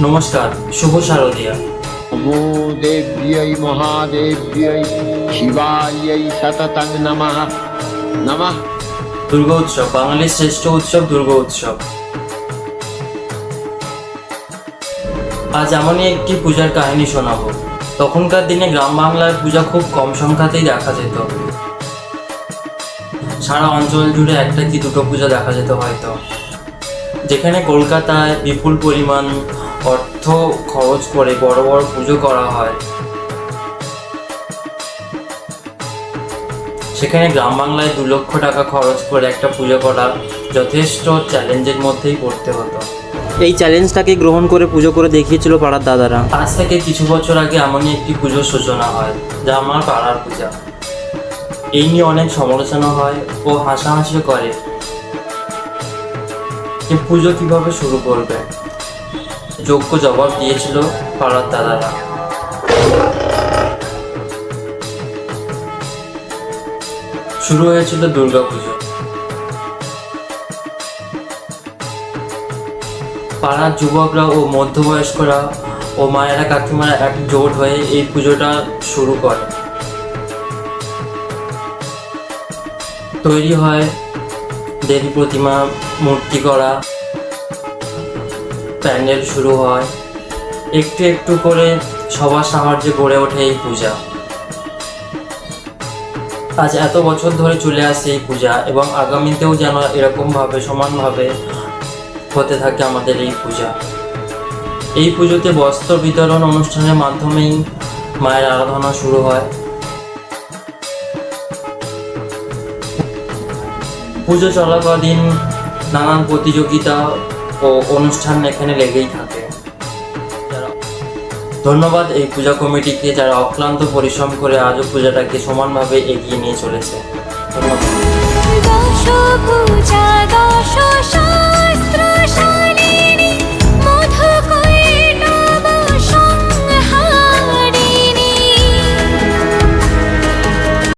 নমস্কার শুভ শারদীয়া। সততং নমঃ। নমঃ। দুর্গা উৎসব বাঙালির শ্রেষ্ঠ উৎসব দুর্গা উৎসব। আজ এমনই একটি পূজার কাহিনী শোনাবো। তখনকার দিনে গ্রাম বাংলার পূজা খুব কম সংখ্যাতেই দেখা যেত। সারা অঞ্চল জুড়ে একটা কি দুটো পূজা দেখা যেত হয়তো। যেখানে কলকাতায় বিপুল পরিমাণ অর্থ খরচ করে বড় বড় পুজো করা হয়। সেখানে গ্রাম বাংলায় দু লক্ষ টাকা খরচ করে একটা পুজো করা যথেষ্ট চ্যালেঞ্জের মধ্যেই পড়তে হতো। এই চ্যালেঞ্জটাকে গ্রহণ করে পুজো করে দেখিয়েছিল পাড়ার দাদারা। আজ থেকে কিছু বছর আগে এমনই একটি পুজোর সূচনা হয় যা আমার পাড়ার পূজা। এই নিয়ে অনেক সমালোচনা হয় ও হাসাহাসি করে। যে পুজো কীভাবে শুরু করবে? যোগ্য জবাব দিয়েছিল পাড়ার দাদারা। শুরু হয়েছিল দুর্গা পুজো পাড়ার যুবকরা ও মধ্যবয়স্করা ও মায়েরা কাকিমারা এক জোট হয়ে এই পুজোটা শুরু করে। তৈরি হয় দেবী প্রতিমা, মূর্তি করা প্যান্ডেল শুরু হয়। একটু একটু করে সবার সাহায্যে গড়ে ওঠে এই পূজা। আজ এত বছর ধরে চলে আসে এই পূজা এবং আগামীতেও যেন এরকমভাবে সমানভাবে হতে থাকে আমাদের এই পূজা। এই পুজোতে বস্ত্র বিতরণ অনুষ্ঠানের মাধ্যমেই মায়ের আরাধনা শুরু হয়। পুজো চলাকালীন নানান প্রতিযোগিতা ও অনুষ্ঠান এখানে লেগেই থাকে। ধন্যবাদ, এই পূজা কমিটিকে যারা অক্লান্ত পরিশ্রম করে আজও পূজাটাকে সমানভাবে এগিয়ে নিয়ে চলেছে। ধন্যবাদ।